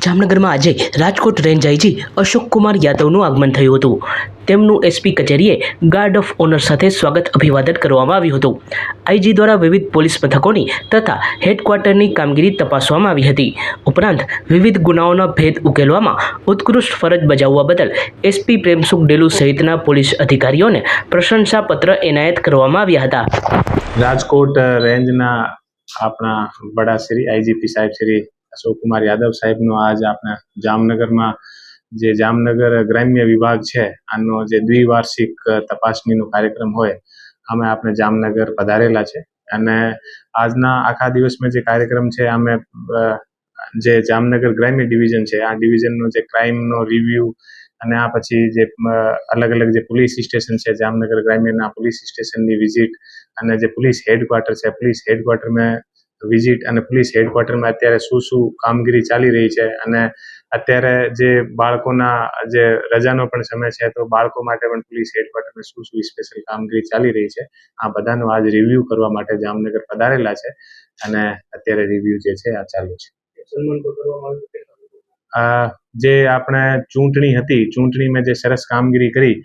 જામનગરમાં આજે Rajkot range IG Ashok Kumar યાદવનું આગમન થયું હતું. તેમનું એસપી કચેરીએ ગાર્ડ ઓફ ઓનર સાથે સ્વાગત અભિવાદન કરવામાં આવ્યું હતું. આઈજી દ્વારા વિવિધ પોલીસ મથકોની તથા હેડક્વાર્ટરની કામગીરી તપાસવામાં આવી હતી. ઉપરાંત વિવિધ ગુનાઓના ભેદ ઉકેલવામાં ઉત્કૃષ્ટ ફરજ બજાવવા બદલ એસપી પ્રેમસુખ ડેલુ સહિતના પોલીસ અધિકારીઓને પ્રશંસાપત્ર એનાયત કરવામાં આવ્યા હતા. રાજકોટ રેન્જના આપણા વડા શ્રી આઈજીપી સાહેબ શ્રી અશોક કુમાર યાદવ સાહેબનો આજ આપણા જામનગરમાં જે જામનગર ગ્રામ્ય વિભાગ છે, આનો જે દ્વિવાર્ષિક તપાસણીનો કાર્યક્રમ હોય, અમે આપણે જામનગર પધારેલા છે. અને આજના આખા દિવસમાં જે કાર્યક્રમ છે, અમે જે જામનગર ગ્રામ્ય ડિવિઝન છે, આ ડિવિઝનનો જે ક્રાઇમનો રિવ્યુ અને આ પછી જે અલગ અલગ જે પોલીસ સ્ટેશન છે, જામનગર ગ્રામ્યના પોલીસ સ્ટેશનની વિઝિટ અને જે પોલીસ હેડક્વાર્ટર છે, પોલીસ હેડક્વાર્ટરમાં વિઝિટ અને પોલીસ હેડક્વાર્ટરમાં અત્યારે શું શું કામગીરી ચાલી રહી છે અને અત્યારે જે બાળકોના જે રજાનો પણ સમય છે તો બાળકો માટે પણ પોલીસ હેડક્વાર્ટરમાં શું શું સ્પેશિયલ કામગીરી ચાલી રહી છે આ બધાનો આજ રિવ્યુ કરવા માટે જામનગર પધારેલા છે અને અત્યારે રિવ્યુ જે છે આ ચાલુ છે. જે આપણે ચૂંટણી હતી, ચૂંટણીમાં જે સરસ કામગીરી કરી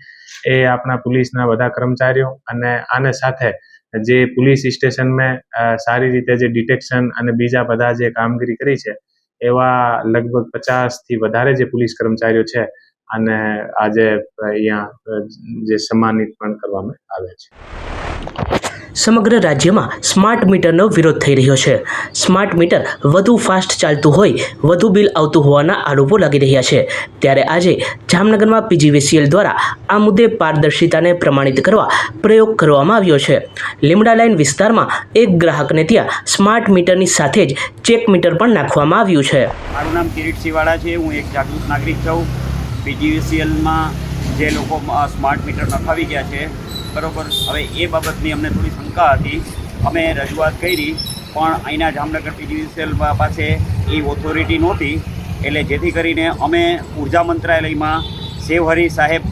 એ આપણા પોલીસના બધા કર્મચારીઓ અને આને સાથે જે પોલીસ સ્ટેશનમાં અ, સારી રીતે જે ડિટેક્શન અને બીજા બધા જે કામગીરી કરી છે એવા લગભગ પચાસથી વધારે જે પોલીસ કર્મચારીઓ છે અને આજે અહીંયા જે સન્માનિત પણ કરવામાં આવે છે. સમગ્ર રાજ્યમાં સ્માર્ટ મીટરનો વિરોધ થઈ રહ્યો છે. સ્માર્ટ મીટર વધુ ફાસ્ટ ચાલતું હોય, વધુ બિલ આવતું હોવાના આરોપો લાગી રહ્યા છે. ત્યારે આજે જામનગરમાં પીજીવીસીએલ દ્વારા આ મુદ્દે પારદર્શિતાને પ્રમાણિત કરવા પ્રયોગ કરવામાં આવ્યો છે. લીમડા લાઇન વિસ્તારમાં એક ગ્રાહકને ત્યાં સ્માર્ટ મીટરની સાથે જ ચેક મીટર પણ નાખવામાં આવ્યું છે. મારું નામ કિરીટ સિવાડા છે, હું એક જાગૃત નાગરિક છું. પીજીવીસીએલમાં જે લોકો સ્માર્ટ મીટર નખાવી ગયા છે બરોબર? હવે એ બાબતની અમને થોડી શંકા હતી. અમે રજૂઆત કરી, પણ અહીંના જામનગર પીજીવીસીએલ પાસે એ ઓથોરિટી નહોતી. એટલે જેથી કરીને અમે ઊર્જા મંત્રાલયમાં શેવહરી સાહેબ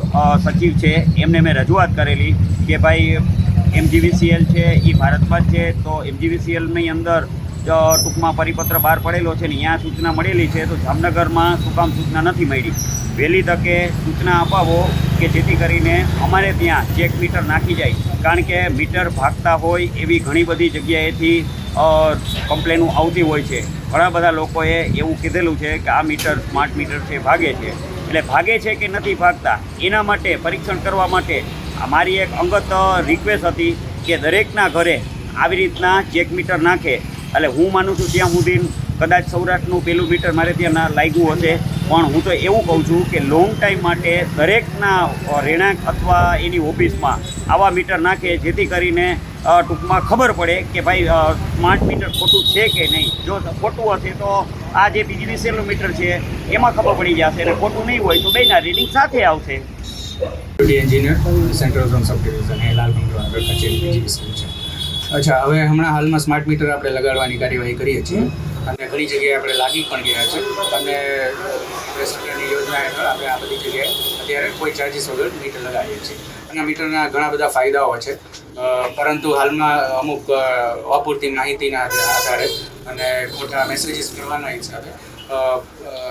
સચિવ છે, એમને મેં રજૂઆત કરેલી કે ભાઈ એમજીવીસીએલ છે એ ભારતમાં જ છે, તો એમજીવીસીએલની અંદર ટૂંકમાં પરિપત્ર બહાર પડેલો છે ને અહીંયા સૂચના મળેલી છે, તો જામનગરમાં શું સૂચના નથી મળી. વહેલી તકે સૂચના અપાવો કે જેથી કરીને અમારે ત્યાં ચેક મીટર નાખી જાય. કારણ કે મીટર ભાગતા હોય એવી ઘણી બધી જગ્યાએથી કમ્પ્લેનો આવતી હોય છે. ઘણા બધા લોકોએ એવું કીધેલું છે કે આ મીટર સ્માર્ટ મીટર છે, ભાગે છે. એટલે ભાગે છે કે નથી ભાગતા, એના માટે પરીક્ષણ કરવા માટે મારી એક અંગત રિક્વેસ્ટ હતી કે દરેકના ઘરે આવી રીતના ચેક મીટર નાખે. એટલે હું માનું છું ત્યાં સુધી કદાચ સૌરાષ્ટ્રનું પેલું મીટર મારે ત્યાં ના લાગ્યું હશે. પણ હું તો એવું કહું છું કે લોંગ ટાઈમ માટે દરેકના રહેણાંક અથવા એની ઓફિસમાં આવા મીટર નાખે, જેથી કરીને ટૂંકમાં ખબર પડે કે ભાઈ સ્માર્ટ મીટર ખોટું છે કે નહીં. જો ખોટું હશે તો આ જે પીજીવીસીએલનું મીટર છે, એમાં ખબર પડી જશે અને ખોટું નહીં હોય તો બેના રીડિંગ સાથે આવશે. Engineer central zone sub division એ આગળ કચેરી પીજીવીસી છે. અચ્છા, હવે હમણાં હાલમાં સ્માર્ટ મીટર આપણે લગાડવાની કાર્યવાહી કરીએ છીએ. અને ઘણી જગ્યાએ આપણે લાગી પણ ગયા છે. અને સરકારની યોજના હેઠળ આપણે આ બધી જગ્યાએ અત્યારે કોઈ ચાર્જીસ વગર મીટર લગાવીએ છીએ. અને મીટરના ઘણા બધા ફાયદાઓ છે. પરંતુ હાલમાં અમુક અપૂરતી માહિતીના આધારે અને ખોટા મેસેજીસ કરવાના હિસાબે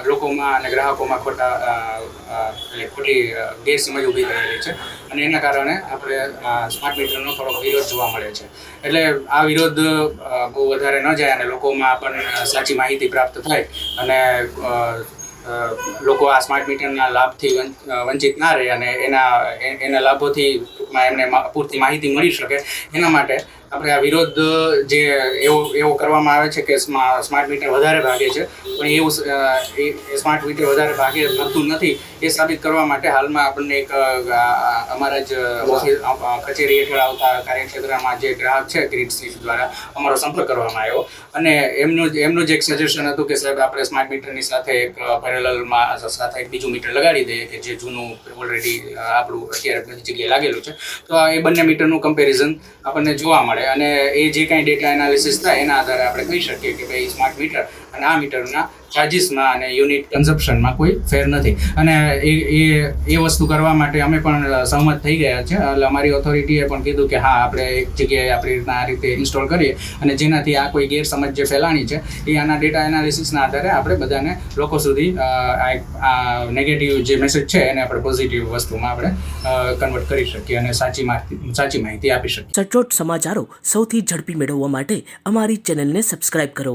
લોકોમાં અને ગ્રાહકોમાં ખોટા એટલે ખોટી ગેરસમજ ઊભી થયેલી છે. અને એના કારણે આપણે સ્માર્ટ મીટરનો થોડો વિરોધ જોવા મળે છે. એટલે આ વિરોધ બહુ વધારે ન જાય અને લોકોમાં પણ સાચી માહિતી પ્રાપ્ત થાય અને લોકો આ સ્માર્ટ મીટરના લાભથી વંચિત ના રહે અને એના એના લાભોથી એમને પૂરતી માહિતી મળી શકે. એના માટે આપણે આ વિરોધ જે એવો એવો કરવામાં આવે છે કે સ્મા- સ્માર્ટ મીટર વધારે ભાગે છે પણ એવું એ એ સ્માર્ટ મીટર વધારે ભાગે ભાગતું નથી એ સાબિત કરવા માટે હાલમાં આપણને એક અમારા જ ઓફિસ કચેરી હેઠળ આવતા કાર્યક્ષેત્રમાં જે ગ્રાહક છે ગ્રીડ સિંહ દ્વારા અમારો સંપર્ક કરવામાં આવ્યો. અને એમનું એમનું જ એક સજેશન હતું કે સાહેબ આપણે સ્માર્ટ મીટરની સાથે એક પેરેલલમાં સાથે એક બીજું મીટર લગાડી દઈએ કે જે જૂનું ઓલરેડી આપણું અત્યારે બધી જગ્યાએ લાગેલું છે. તો એ બંને મીટરનું કમ્પેરિઝન આપણને જોવા મળે. અને એ જે કાંઈ ડેટા એનાલિસિસ થાય, એના આધારે આપણે કહી શકીએ કે ભાઈ સ્માર્ટ મીટર અને આ મીટરના ચાર્જિસમાં અને યુનિટ કન્ઝપ્શનમાં કોઈ ફેર નથી. અને એ એ એ વસ્તુ કરવા માટે અમે પણ સહમત થઈ ગયા છે. એટલે અમારી ઓથોરિટીએ પણ કીધું કે હા, આપણે એક જગ્યાએ આપણી રીતના આ રીતે ઇન્સ્ટોલ કરીએ અને જેનાથી આ કોઈ ગેરસમજ જે ફેલાણી છે, એ આના ડેટા એનાલિસિસના આધારે આપણે બધાને લોકો સુધી આ નેગેટિવ જે મેસેજ છે, એને આપણે પોઝિટિવ વસ્તુમાં આપણે કન્વર્ટ કરી શકીએ અને સાચી માહિતી સાચી માહિતી આપી શકીએ. સચોટ સમાચારો સૌથી ઝડપી મેળવવા માટે અમારી ચેનલને સબસ્ક્રાઇબ કરો.